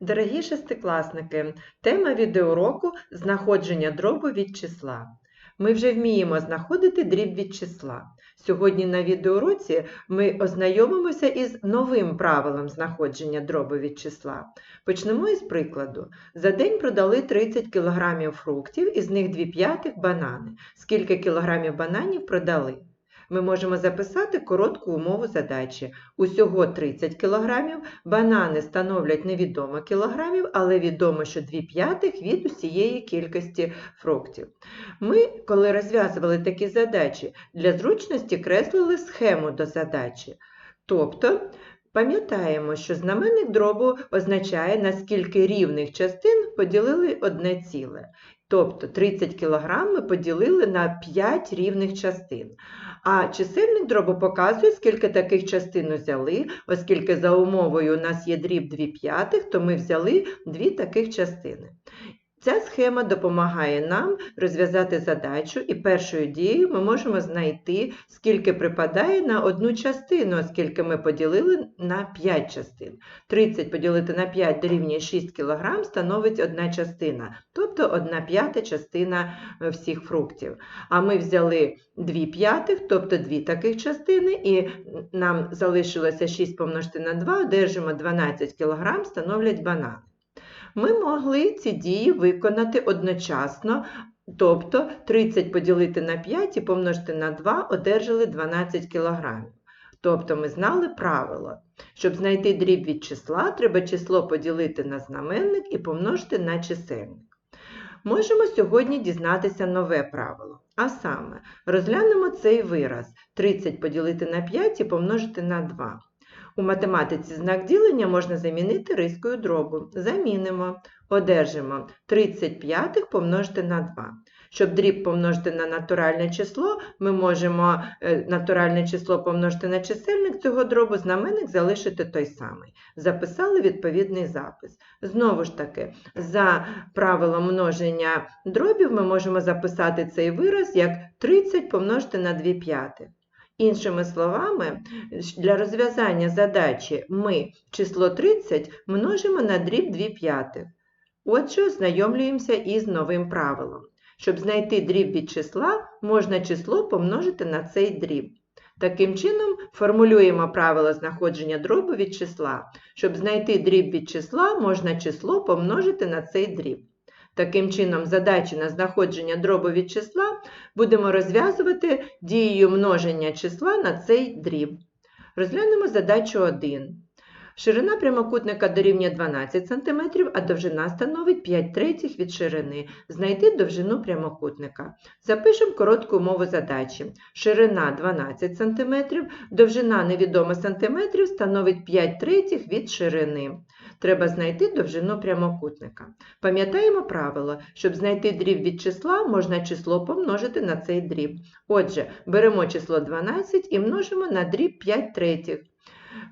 Дорогі шестикласники, тема відеоуроку знаходження дробу від числа. Ми вже вміємо знаходити дріб від числа. Сьогодні на відеоуроці ми ознайомимося із новим правилом знаходження дробу від числа. Почнемо із прикладу. За день продали 30 кг фруктів, із них 2 п'ятих банани. Скільки кілограмів бананів продали? Ми можемо записати коротку умову задачі. Усього 30 кг, банани становлять невідомо кілограмів, але відомо, що 2 п'ятих від усієї кількості фруктів. Ми, коли розв'язували такі задачі, для зручності креслили схему до задачі. Тобто, пам'ятаємо, що знаменник дробу означає, наскільки рівних частин поділили одне ціле. Тобто 30 кг ми поділили на 5 рівних частин. А чисельник дробу показує, скільки таких частин взяли, оскільки за умовою у нас є дріб 2 п'ятих, то ми взяли 2 таких частини. Ця схема допомагає нам розв'язати задачу, і першою дією ми можемо знайти, скільки припадає на одну частину, оскільки ми поділили на 5 частин. 30 поділити на 5 дорівнює 6 кг становить одна частина, тобто 1 п'ята частина всіх фруктів. А ми взяли 2 п'ятих, тобто 2 таких частини, і нам залишилося 6 помножити на 2, одержимо 12 кг, становлять банани. Ми могли ці дії виконати одночасно, тобто 30 поділити на 5 і помножити на 2 одержали 12 кг. Тобто ми знали правило. Щоб знайти дріб від числа, треба число поділити на знаменник і помножити на чисельник. Можемо сьогодні дізнатися нове правило. А саме, розглянемо цей вираз 30 поділити на 5 і помножити на 2. У математиці знак ділення можна замінити рискою дробу. Замінимо. Одержимо 35 помножити на 2. Щоб дріб помножити на натуральне число, ми можемо натуральне число помножити на чисельник цього дробу, знаменник залишити той самий. Записали відповідний запис. Знову ж таки, за правилом множення дробів ми можемо записати цей вираз як 30 помножити на 2 п'ятих. Іншими словами, для розв'язання задачі ми число 30 множимо на дріб 2 п'ятих. Отже, ознайомлюємося із новим правилом. Щоб знайти дріб від числа, можна число помножити на цей дріб. Таким чином, формулюємо правило знаходження дробу від числа. Щоб знайти дріб від числа, можна число помножити на цей дріб. Таким чином, задачі на знаходження дробу від числа будемо розв'язувати дією множення числа на цей дріб. Розглянемо задачу 1. Ширина прямокутника дорівнює 12 см, а довжина становить 5 третіх від ширини. Знайти довжину прямокутника. Запишемо коротку умову задачі. Ширина 12 см, довжина невідома сантиметрів становить 5 третіх від ширини. Треба знайти довжину прямокутника. Пам'ятаємо правило, щоб знайти дріб від числа, можна число помножити на цей дріб. Отже, беремо число 12 і множимо на дріб 5 третіх.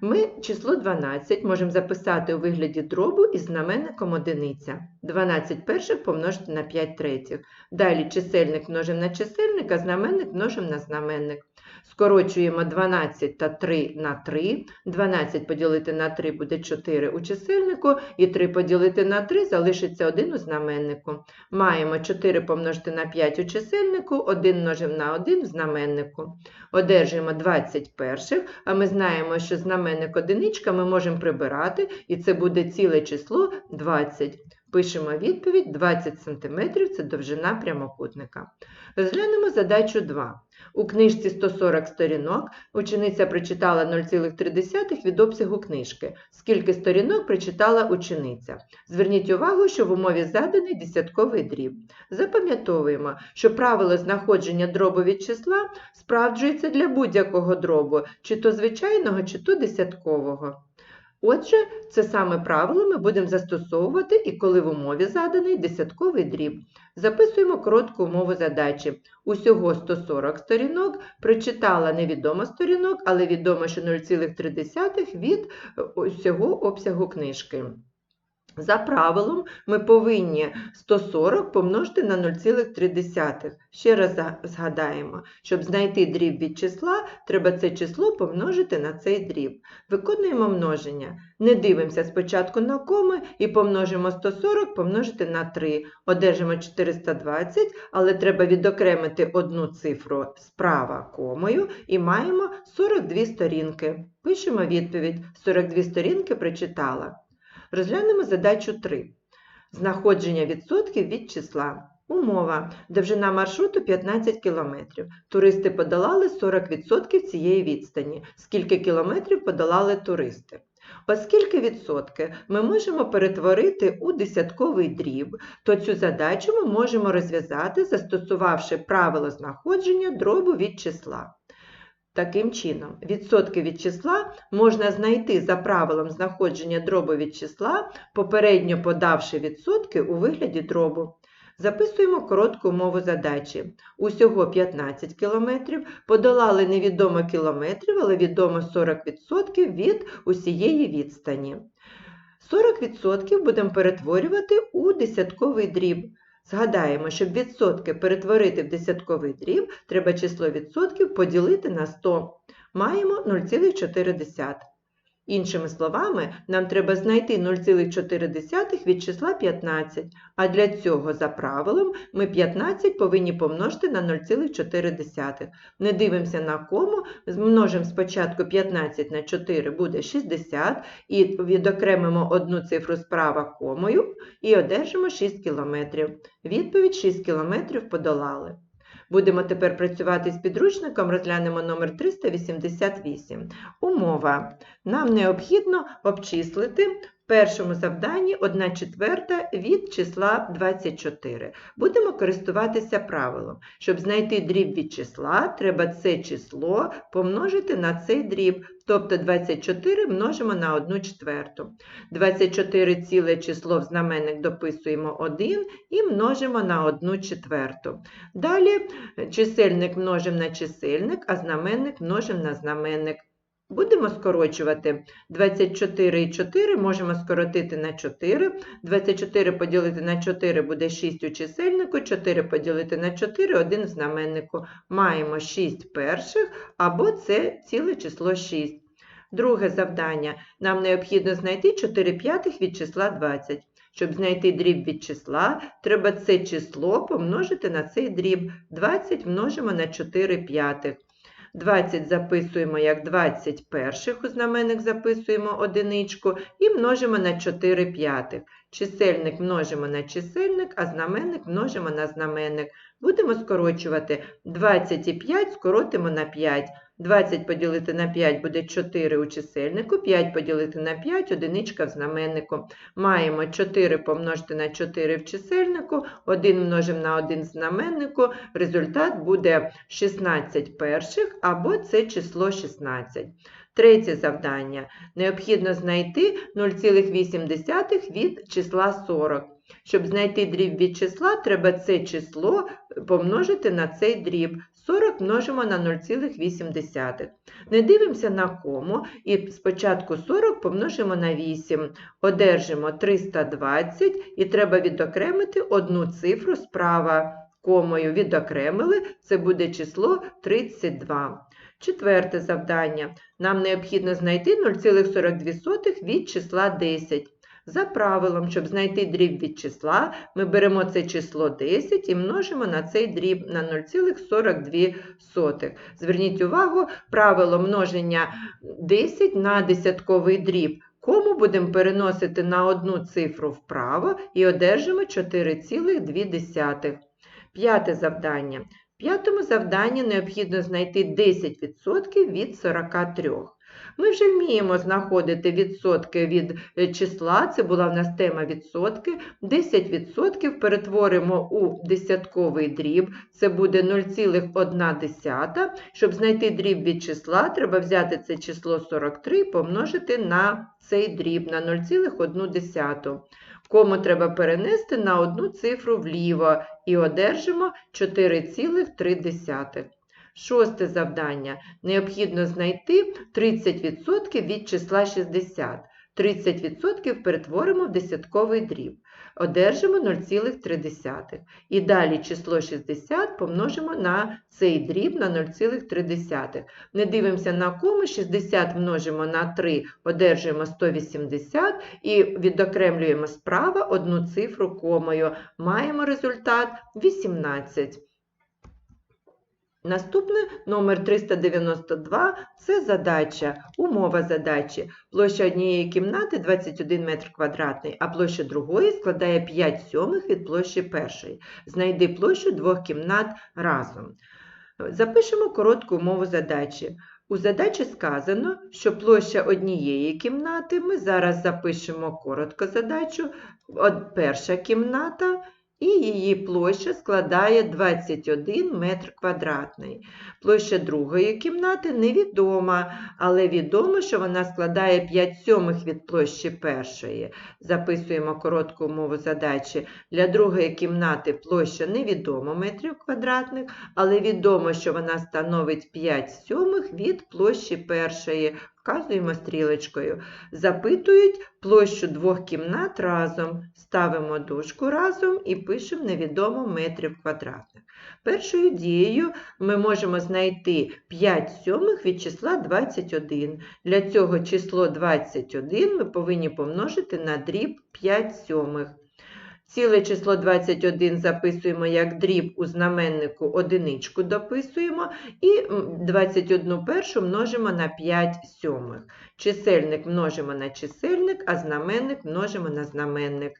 Ми число 12 можемо записати у вигляді дробу із знаменником одиниця. 12 перших помножити на 5 третіх. Далі чисельник множимо на чисельник, а знаменник множимо на знаменник. Скорочуємо 12 та 3 на 3. 12 поділити на 3 буде 4 у чисельнику, і 3 поділити на 3 залишиться 1 у знаменнику. Маємо 4 помножити на 5 у чисельнику, 1 множимо на 1 в знаменнику. Одержуємо 20 перших, а ми знаємо, що знаменник одиничка ми можемо прибирати, і це буде ціле число 20. Пишемо відповідь 20 см це довжина прямокутника. Розглянемо задачу 2. У книжці 140 сторінок учениця прочитала 0,3 від обсягу книжки. Скільки сторінок прочитала учениця? Зверніть увагу, що в умові заданий десятковий дріб. Запам'ятовуємо, що правило знаходження дробу від числа справджується для будь-якого дробу, чи то звичайного, чи то десяткового. Отже, це саме правило ми будемо застосовувати і коли в умові заданий десятковий дріб. Записуємо коротку умову задачі. Усього 140 сторінок, прочитала невідомо сторінок, але відомо, що 0,3 від усього обсягу книжки. За правилом ми повинні 140 помножити на 0,3. Ще раз згадаємо, щоб знайти дріб від числа, треба це число помножити на цей дріб. Виконуємо множення. Не дивимося спочатку на коми і помножимо 140 помножити на 3. Одержимо 420, але треба відокремити одну цифру справа комою і маємо 42 сторінки. Пишемо відповідь. 42 сторінки прочитала. Розглянемо задачу 3. Знаходження відсотків від числа. Умова. Довжина маршруту 15 км. Туристи подолали 40% цієї відстані. Скільки кілометрів подолали туристи? Оскільки відсотки ми можемо перетворити у десятковий дріб, то цю задачу ми можемо розв'язати, застосувавши правило знаходження дробу від числа. Таким чином, відсотки від числа можна знайти за правилом знаходження дробу від числа, попередньо подавши відсотки у вигляді дробу. Записуємо коротку умову задачі. Усього 15 км, подолали невідомо кілометрів, але відомо 40% від усієї відстані. 40% будемо перетворювати у десятковий дріб. Згадаємо, щоб відсотки перетворити в десятковий дріб, треба число відсотків поділити на 100. Маємо 0,4. Іншими словами, нам треба знайти 0,4 від числа 15, а для цього, за правилом, ми 15 повинні помножити на 0,4. Не дивимося на кому, змножимо спочатку 15 на 4 буде 60, і відокремимо одну цифру справа комою і одержимо 6 км. Відповідь 6 км подолали. Будемо тепер працювати з підручником, розглянемо номер 388. Умова. Нам необхідно обчислити першому завданні 1 четверта від числа 24. Будемо користуватися правилом. Щоб знайти дріб від числа, треба це число помножити на цей дріб, тобто 24 множимо на 1 четверту. 24 ціле число в знаменник дописуємо 1 і множимо на 1 четверту. Далі чисельник множимо на чисельник, а знаменник множимо на знаменник. Будемо скорочувати 24 і 4 можемо скоротити на 4. 24 поділити на 4 буде 6 у чисельнику, 4 поділити на 4 1 в знаменнику. Маємо 6 перших або це ціле число 6. Друге завдання. Нам необхідно знайти 4 п'ятих від числа 20. Щоб знайти дріб від числа, треба це число помножити на цей дріб. 20 множимо на 4 п'ятих. 20 записуємо як 20 перших, у знаменник записуємо одиничку і множимо на 4 п'ятих. Чисельник множимо на чисельник, а знаменник множимо на знаменник. Будемо скорочувати 25 скоротимо на 5. 20 поділити на 5 буде 4 у чисельнику, 5 поділити на 5 одиничка в знаменнику. Маємо 4 помножити на 4 в чисельнику, 1 множимо на 1 в знаменнику, результат буде 16 перших або це число 16. Третє завдання. Необхідно знайти 0,8 від числа 40. Щоб знайти дріб від числа, треба це число помножити на цей дріб. 40 множимо на 0,8. Не дивимося на кому і спочатку 40 помножимо на 8. Одержимо 320 і треба відокремити одну цифру справа. Комою відокремили, це буде число 32. Четверте завдання. Нам необхідно знайти 0,42 від числа 10. За правилом, щоб знайти дріб від числа, ми беремо це число 10 і множимо на цей дріб на 0,42. Зверніть увагу, правило множення 10 на десятковий дріб. Кому будемо переносити на одну цифру вправо і одержимо 4,2. П'яте завдання. П'ятому завданні необхідно знайти 10% від 43. Ми вже вміємо знаходити відсотки від е, числа, це була в нас тема відсотки. 10% перетворимо у десятковий дріб, це буде 0,1. Щоб знайти дріб від числа, треба взяти це число 43 і помножити на цей дріб на 0,1. Кому треба перенести на одну цифру вліво і одержимо 4,3. Шосте завдання. Необхідно знайти 30% від числа 60. 30% перетворимо в десятковий дріб. Одержимо 0,3. І далі число 60 помножимо на цей дріб на 0,3. Не дивимося на кому, 60 множимо на 3, одержуємо 180 і відокремлюємо справа одну цифру комою. Маємо результат 18. Наступне номер 392 це задача, умова задачі. Площа однієї кімнати 21 метр квадратний, а площа другої складає 5 сьомих від площі першої. Знайди площу двох кімнат разом. Запишемо коротку умову задачі. У задачі сказано, що площа однієї кімнати, ми зараз запишемо коротко задачу, перша кімната і її площа складає 21 метр квадратний. Площа другої кімнати невідома, але відомо, що вона складає 5 сьомих від площі першої. Записуємо коротку умову задачі. Для другої кімнати площа невідома метрів квадратних, але відомо, що вона становить 5 сьомих від площі першої. Вказуємо стрілочкою. Запитують площу двох кімнат разом. Ставимо дужку разом і пишемо невідомо метрів квадратних. Першою дією ми можемо знайти 5 сьомих від числа 21. Для цього число 21 ми повинні помножити на дріб 5 сьомих. Ціле число 21 записуємо як дріб у знаменнику одиничку дописуємо і 21 першу множимо на 5 сьомих. Чисельник множимо на чисельник, а знаменник множимо на знаменник.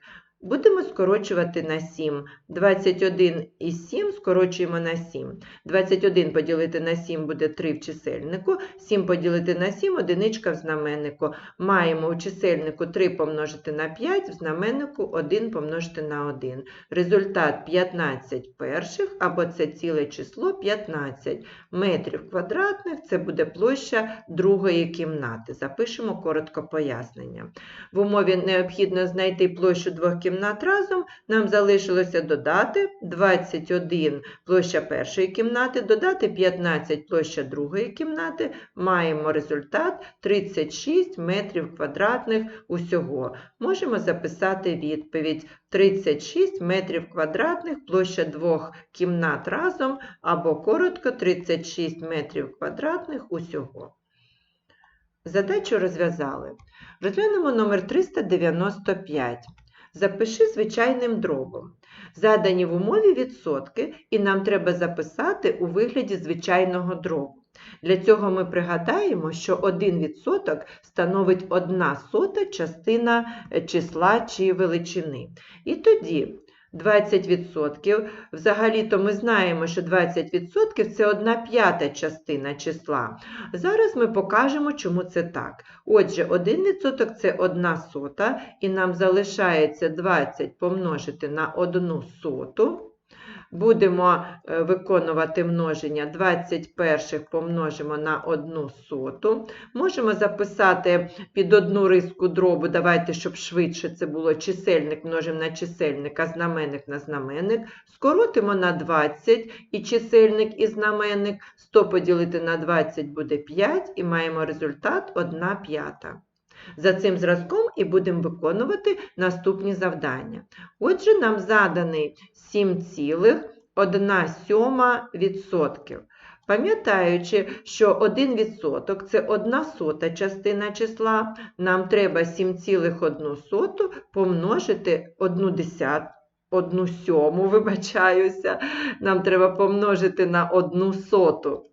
Будемо скорочувати на 7. 21 і 7 скорочуємо на 7. 21 поділити на 7 буде 3 в чисельнику, 7 поділити на 7 одиничка в знаменнику. Маємо у чисельнику 3 помножити на 5, в знаменнику 1 помножити на 1. Результат 15 перших, або це ціле число 15 метрів квадратних, це буде площа другої кімнати. Запишемо коротко пояснення. В умові необхідно знайти площу двох кімнат разом, нам залишилося додати 21 площа першої кімнати, додати 15 площа другої кімнати, маємо результат 36 метрів квадратних усього. Можемо записати відповідь 36 метрів квадратних площа двох кімнат разом, або коротко 36 метрів квадратних усього. Задачу розв'язали. Розглянемо номер 395. Запиши звичайним дробом. Задані в умові відсотки, і нам треба записати у вигляді звичайного дробу. Для цього ми пригадаємо, що 1% становить 1 сота частина числа чи величини. І тоді 20%, взагалі-то ми знаємо, що 20% це 1 п'ята частина числа. Зараз ми покажемо, чому це так. Отже, 1% це 1 сота, і нам залишається 20 помножити на 1 соту. Будемо е, виконувати множення 21 помножимо на 1 соту. Можемо записати під одну риску дробу, давайте, щоб швидше це було чисельник множимо на чисельник, а знаменник на знаменник. Скоротимо на 20 і чисельник і знаменник. 100 поділити на 20 буде 5 і маємо результат 1 п'ята. За цим зразком і будемо виконувати наступні завдання. Отже, нам заданий 7,1 Пам'ятаючи, що 1% це 1 сота частина числа, нам треба 7,1 помножити 1 десят, 1 сьому, вибачаюся, нам треба помножити на 1 соту.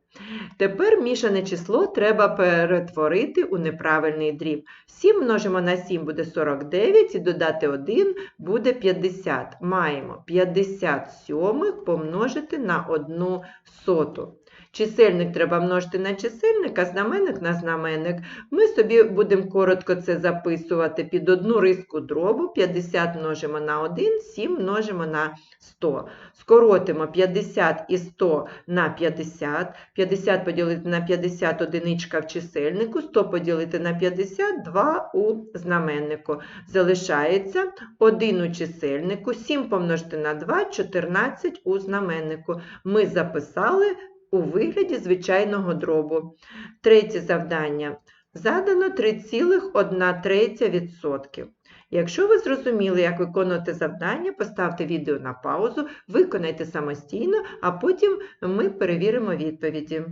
Тепер мішане число треба перетворити у неправильний дріб. 7 множимо на 7 буде 49 і додати 1 буде 50. Маємо 57 помножити на 1 соту. Чисельник треба множити на чисельник, а знаменник на знаменник. Ми собі будемо коротко це записувати під одну риску дробу. 50 множимо на 1, 7 множимо на 100. Скоротимо 50 і 100 на 50. 50 поділити на 50 одиничка в чисельнику, 100 поділити на 50 2 у знаменнику. Залишається 1 у чисельнику, 7 помножити на 2, 14 у знаменнику. Ми записали у вигляді звичайного дробу. Третє завдання. Задано 3,1 третя відсотків. Якщо ви зрозуміли, як виконувати завдання, поставте відео на паузу, виконайте самостійно, а потім ми перевіримо відповіді.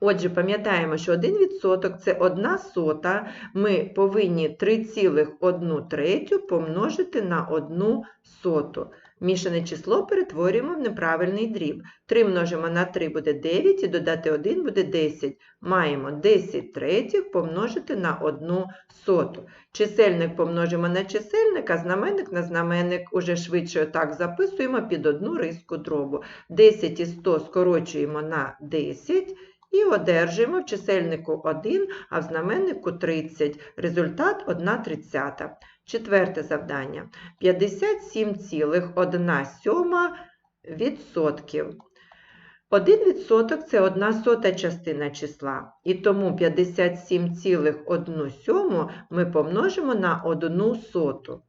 Отже, пам'ятаємо, що 1% це 1 сота. Ми повинні 3,1 третю помножити на 1 соту. Мішане число перетворюємо в неправильний дріб. 3 множимо на 3 буде 9 і додати 1 буде 10. Маємо 10 третіх помножити на 1 соту. Чисельник помножимо на чисельник, а знаменник на знаменник уже швидше так записуємо під одну риску дробу. 10 і 100 скорочуємо на 10 і одержуємо в чисельнику 1, а в знаменнику 30. Результат 1 тридцята. Четверте завдання. 57,1 сьома відсотків. 1 відсоток – це 1 сота частина числа, і тому 57,1 ми помножимо на 1 соту.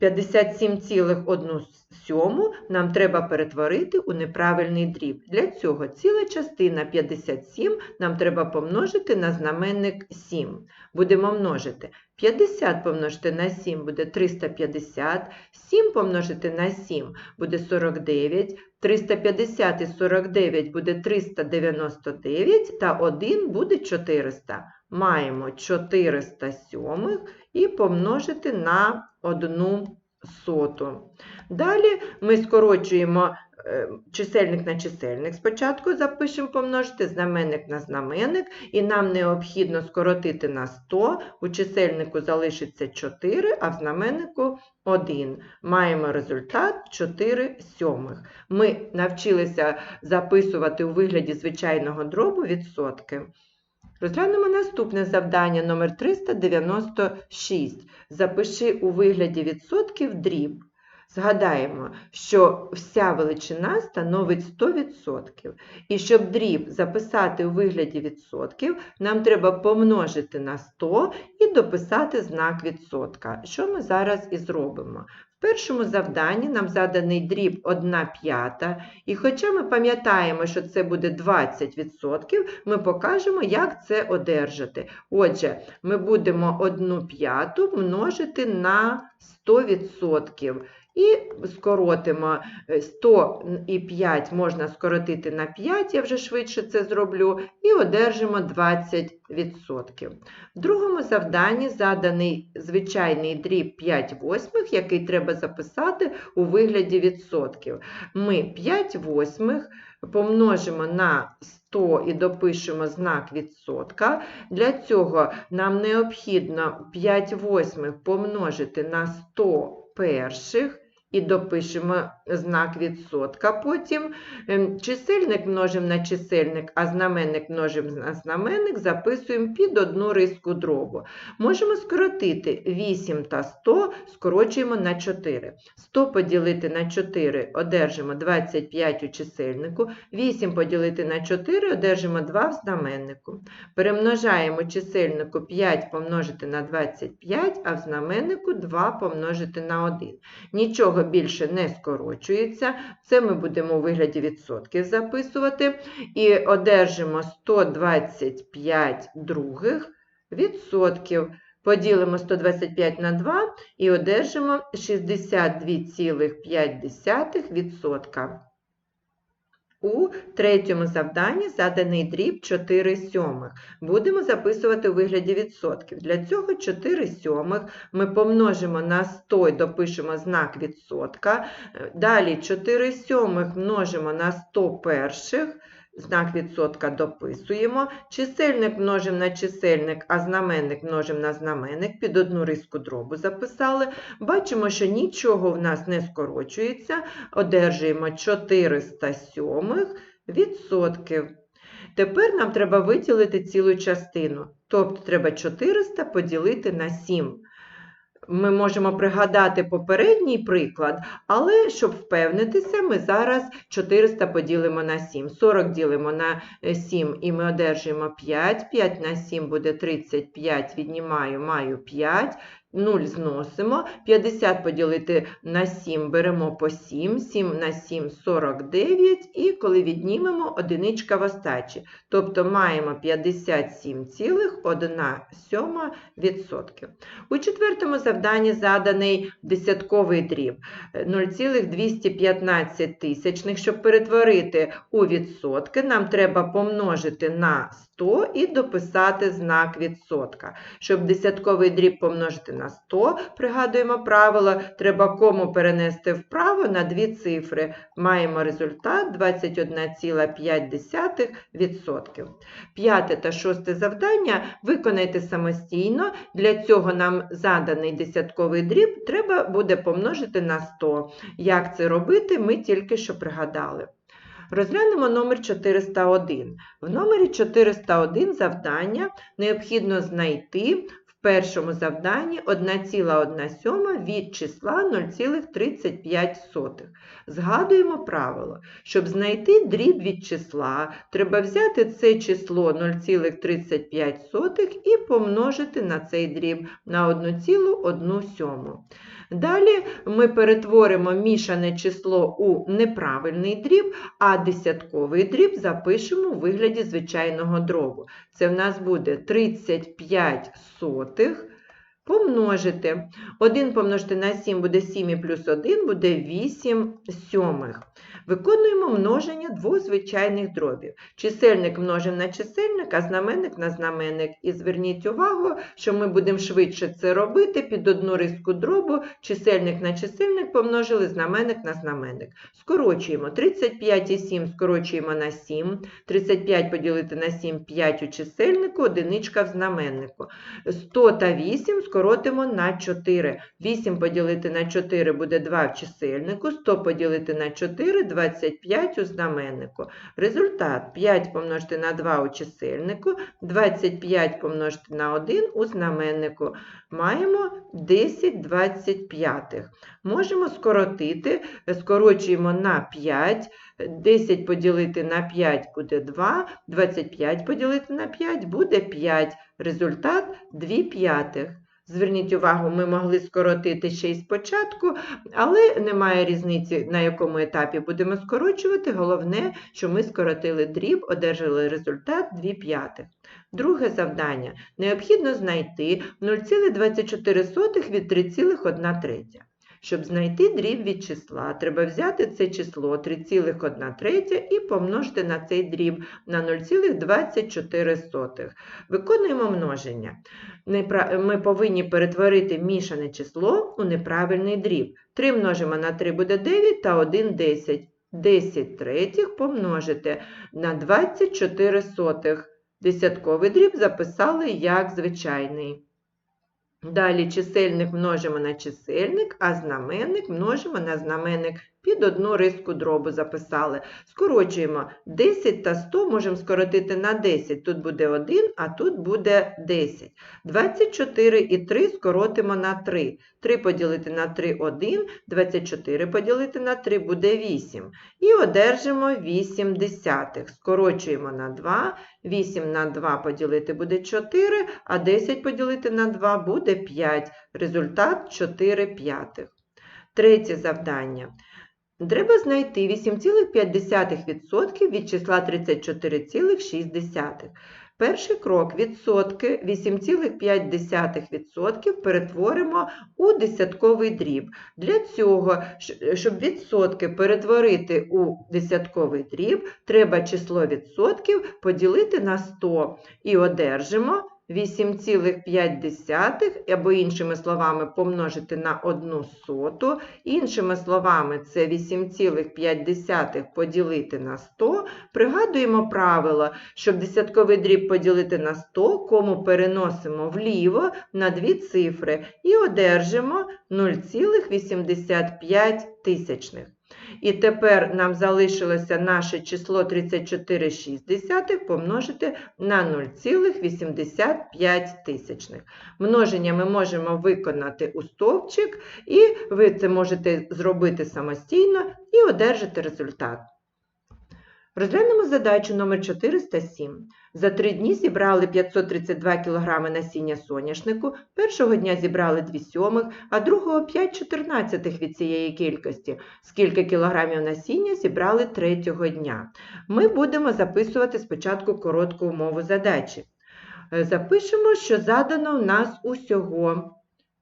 57,1 сьому нам треба перетворити у неправильний дріб. Для цього ціла частина 57 нам треба помножити на знаменник 7. Будемо множити. 50 помножити на 7 буде 350, 7 помножити на 7 буде 49, 350 і 49 буде 399, та 1 буде 400. Маємо 400 сьомих і помножити на 1 соту. Далі ми скорочуємо е, чисельник на чисельник. Спочатку запишемо помножити знаменник на знаменник, і нам необхідно скоротити на 100. У чисельнику залишиться 4, а в знаменнику 1. Маємо результат 4 сьомих. Ми навчилися записувати у вигляді звичайного дробу відсотки. Розглянемо наступне завдання номер 396. Запиши у вигляді відсотків дріб. Згадаємо, що вся величина становить 100%. І щоб дріб записати у вигляді відсотків, нам треба помножити на 100 і дописати знак відсотка, що ми зараз і зробимо. Першому завданні нам заданий дріб 1 п'ята, і хоча ми пам'ятаємо, що це буде 20%, ми покажемо, як це одержати. Отже, ми будемо 1 п'яту множити на 100%. І скоротимо е, 100 і 5 можна скоротити на 5, я вже швидше це зроблю, і одержимо 20%. В другому завданні заданий звичайний дріб 5 восьмих, який треба записати у вигляді відсотків. Ми 5 восьмих помножимо на 100 і допишемо знак відсотка. Для цього нам необхідно 5 восьмих помножити на 100 перших і допишемо знак відсотка. Потім ем, чисельник множимо на чисельник, а знаменник множимо на знаменник, записуємо під одну риску дробу. Можемо скоротити 8 та 100, скорочуємо на 4. 100 поділити на 4 одержимо 25 у чисельнику, 8 поділити на 4 одержимо 2 в знаменнику. Перемножаємо чисельнику 5 помножити на 25, а в знаменнику 2 помножити на 1. Нічого більше не скорочується. Це ми будемо у вигляді відсотків записувати. І одержимо 125 других відсотків. Поділимо 125 на 2 і одержимо 62,5%. У третьому завданні заданий дріб 4 сьомих. Будемо записувати у вигляді відсотків. Для цього 4 сьомих ми помножимо на 100 і допишемо знак відсотка. Далі 4 сьомих множимо на 100 перших. Знак відсотка дописуємо. Чисельник множимо на чисельник, а знаменник множимо на знаменник. Під одну риску дробу записали. Бачимо, що нічого в нас не скорочується. Одержуємо 407 відсотків. Тепер нам треба виділити цілу частину. Тобто треба 400 поділити на 7. Ми можемо пригадати попередній приклад, але щоб впевнитися, ми зараз 400 поділимо на 7. 40 ділимо на 7 і ми одержуємо 5. 5 на 7 буде 35, віднімаю, маю 5. 0 зносимо, 50 поділити на 7 беремо по 7, 7 на 7 – 49, і коли віднімемо, одиничка в остачі. Тобто маємо 57,1%. У четвертому завданні заданий десятковий дріб 0,215 тисячних. Щоб перетворити у відсотки, нам треба помножити на 100 і дописати знак відсотка. Щоб десятковий дріб помножити на 100, пригадуємо правило, треба кому перенести вправо на дві цифри. Маємо результат 21,5%. П'яте та шосте завдання виконайте самостійно. Для цього нам заданий десятковий дріб треба буде помножити на 100. Як це робити, ми тільки що пригадали. Розглянемо номер 401. В номері 401 завдання необхідно знайти в першому завданні 1,1 від числа 0,35. Згадуємо правило. Щоб знайти дріб від числа, треба взяти це число 0,35 і помножити на цей дріб на 1,1. Далі ми перетворимо мішане число у неправильний дріб, а десятковий дріб запишемо у вигляді звичайного дробу. Це в нас буде 35 сотих помножити. 1 помножити на 7 буде 7 і плюс 1 буде 8 сьомих. Виконуємо множення двох звичайних дробів. Чисельник множимо на чисельник, а знаменник на знаменник. І зверніть увагу, що ми будемо швидше це робити під одну риску дробу, чисельник на чисельник помножили, знаменник на знаменник. Скорочуємо 35 і 7 скорочуємо на 7, 35 поділити на 7 – 5 у чисельнику, одиничка в знаменнику. 100 та 8 скоротимо на 4. 8 поділити на 4 буде 2 в чисельнику, 100 поділити на 4 – 25 у знаменнику. Результат 5 помножити на 2 у чисельнику, 25 помножити на 1 у знаменнику. Маємо 10 25. Можемо скоротити, скорочуємо на 5, 10 поділити на 5 буде 2, 25 поділити на 5 буде 5. Результат 2 п'ятих. Зверніть увагу, ми могли скоротити ще й спочатку, але немає різниці, на якому етапі будемо скорочувати. Головне, що ми скоротили дріб, одержали результат 2 п'ятих. Друге завдання. Необхідно знайти 0,24 від 3,1 третя. Щоб знайти дріб від числа, треба взяти це число 3,1 третя і помножити на цей дріб на 0,24. Виконуємо множення. Ми повинні перетворити мішане число у неправильний дріб. 3 множимо на 3 буде 9 та 1 – 10. 10 третіх помножити на 24 сотих. Десятковий дріб записали як звичайний. Далі чисельник множимо на чисельник, а знаменник множимо на знаменник. Під одну риску дробу записали. Скорочуємо 10 та 100 можемо скоротити на 10. Тут буде 1, а тут буде 10. 24 і 3 скоротимо на 3. 3 поділити на 3 – 1, 24 поділити на 3 буде 8. І одержимо 8 десятих. Скорочуємо на 2, 8 на 2 поділити буде 4, а 10 поділити на 2 буде 5. Результат 4 п'ятих. Третє завдання. Треба знайти 8,5% від числа 34,6. Перший крок відсотки 8,5% перетворимо у десятковий дріб. Для цього, щоб відсотки перетворити у десятковий дріб, треба число відсотків поділити на 100 і одержимо 8,5 або іншими словами помножити на 1 соту. Іншими словами, це 8,5 поділити на 100. Пригадуємо правило, щоб десятковий дріб поділити на 100, кому переносимо вліво на дві цифри і одержимо 0,85 тисячних. І тепер нам залишилося наше число 34,6 помножити на 0,85 тисячних. Множення ми можемо виконати у стовпчик, і ви це можете зробити самостійно і одержати результат. Розглянемо задачу номер 407. За три дні зібрали 532 кг насіння соняшнику, першого дня зібрали 2 сьомих, а другого 5 чотирнадцятих від цієї кількості. Скільки кілограмів насіння зібрали третього дня? Ми будемо записувати спочатку коротку умову задачі. Е, Запишемо, що задано в нас усього.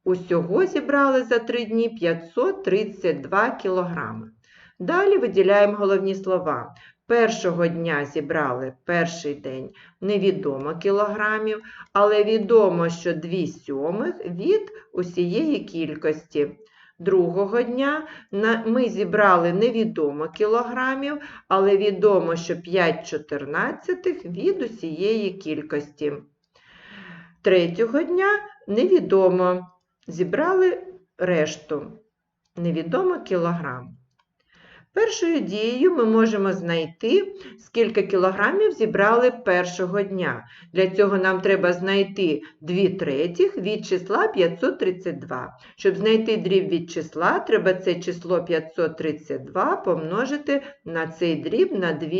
Усього зібрали за три дні 532 кілограми. Далі виділяємо головні слова. Першого дня зібрали перший день невідомо кілограмів, але відомо, що 2 сьомих від усієї кількості. Другого дня ми зібрали невідомо кілограмів, але відомо, що 5 чотирнадцятих від усієї кількості. Третього дня невідомо. Зібрали решту. Невідомо кілограм. Першою дією ми можемо знайти, скільки кілограмів зібрали першого дня. Для цього нам треба знайти 2 третіх від числа 532. Щоб знайти дріб від числа, треба це число 532 помножити на цей дріб на 2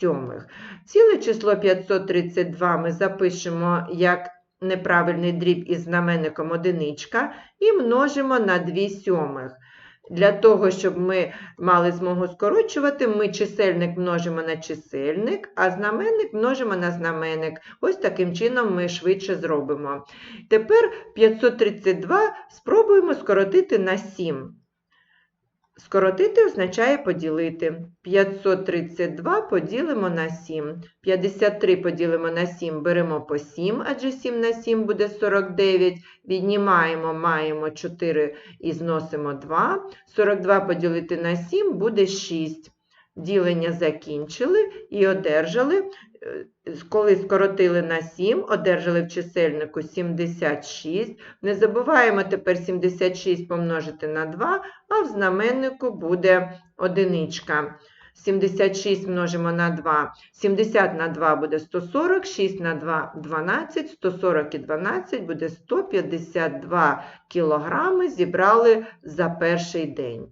сьомих. Ціле число 532 ми запишемо як неправильний дріб із знаменником одиничка і множимо на 2 сьомих. Для того, щоб ми мали змогу скорочувати, ми чисельник множимо на чисельник, а знаменник множимо на знаменник. Ось таким чином ми швидше зробимо. Тепер 532 спробуємо скоротити на 7. Скоротити означає поділити. 532 поділимо на 7. 53 поділимо на 7, беремо по 7, адже 7 на 7 буде 49. Віднімаємо, маємо 4 і зносимо 2. 42 поділити на 7 буде 6. Ділення закінчили і одержали, коли скоротили на 7, одержали в чисельнику 76. Не забуваємо тепер 76 помножити на 2, а в знаменнику буде одиничка. 76 множимо на 2, 70 на 2 буде 140, 6 на 2 – 12, 140 і 12 буде 152 кілограми зібрали за перший день.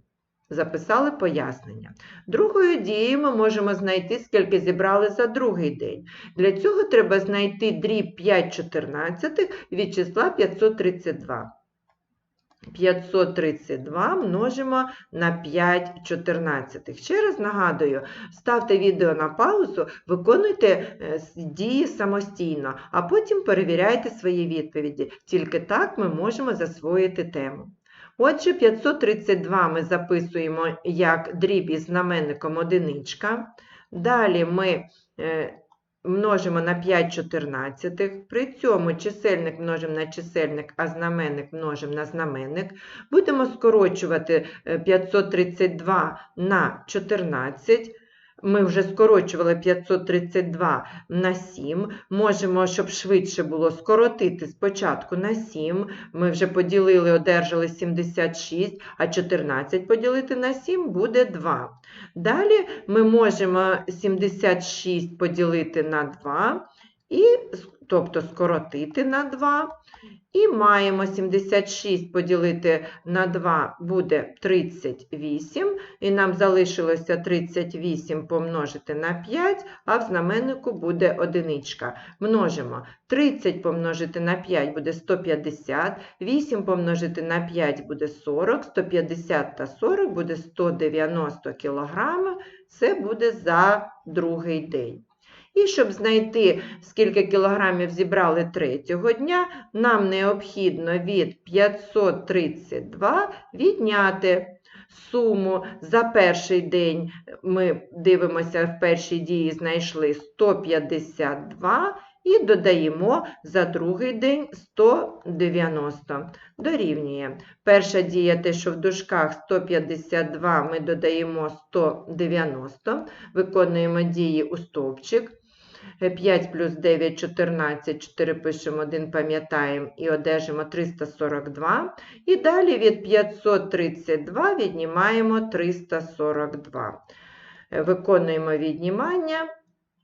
Записали пояснення. Другою дією ми можемо знайти, скільки зібрали за другий день. Для цього треба знайти дріб 5 чотирнадцятих від числа 532. 532 множимо на 5 чотирнадцятих. Ще раз нагадую, ставте відео на паузу, виконуйте е, дії самостійно, а потім перевіряйте свої відповіді. Тільки так ми можемо засвоїти тему. Отже, 532 ми записуємо як дріб із знаменником одиничка. Далі ми е, множимо на 5 чотирнадцятих. При цьому чисельник множимо на чисельник, а знаменник множимо на знаменник. Будемо скорочувати е, 532 на 14. Ми вже скорочували 532 на 7. Можемо, щоб швидше було, скоротити спочатку на 7. Ми вже поділили, одержали 76, а 14 поділити на 7 буде 2. Далі ми можемо 76 поділити на 2, і, тобто скоротити на 2. І маємо 76 поділити на 2 буде 38, і нам залишилося 38 помножити на 5, а в знаменнику буде одиничка. Множимо 30 помножити на 5 буде 150, 8 помножити на 5 буде 40, 150 та 40 буде 190 кг. Це буде за другий день. І щоб знайти, скільки кілограмів зібрали третього дня, нам необхідно від 532 відняти суму за перший день. Ми дивимося в першій дії, знайшли 152 і додаємо за другий день 190. Дорівнює. Перша дія, те, що в дужках 152, ми додаємо 190, виконуємо дії у стовпчик. 5 плюс 9 – 14, 4 пишемо, 1 пам'ятаємо і одержимо 342. І далі від 532 віднімаємо 342. Е, Виконуємо віднімання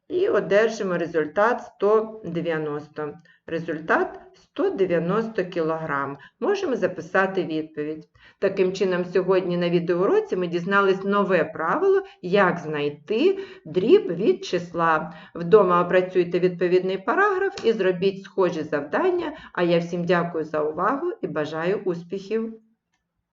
і одержимо результат 190. Результат 190 кг. Можемо записати відповідь. Таким чином, сьогодні на відеоуроці ми дізнались нове правило, як знайти дріб від числа. Вдома опрацюйте відповідний параграф і зробіть схожі завдання. А я всім дякую за увагу і бажаю успіхів!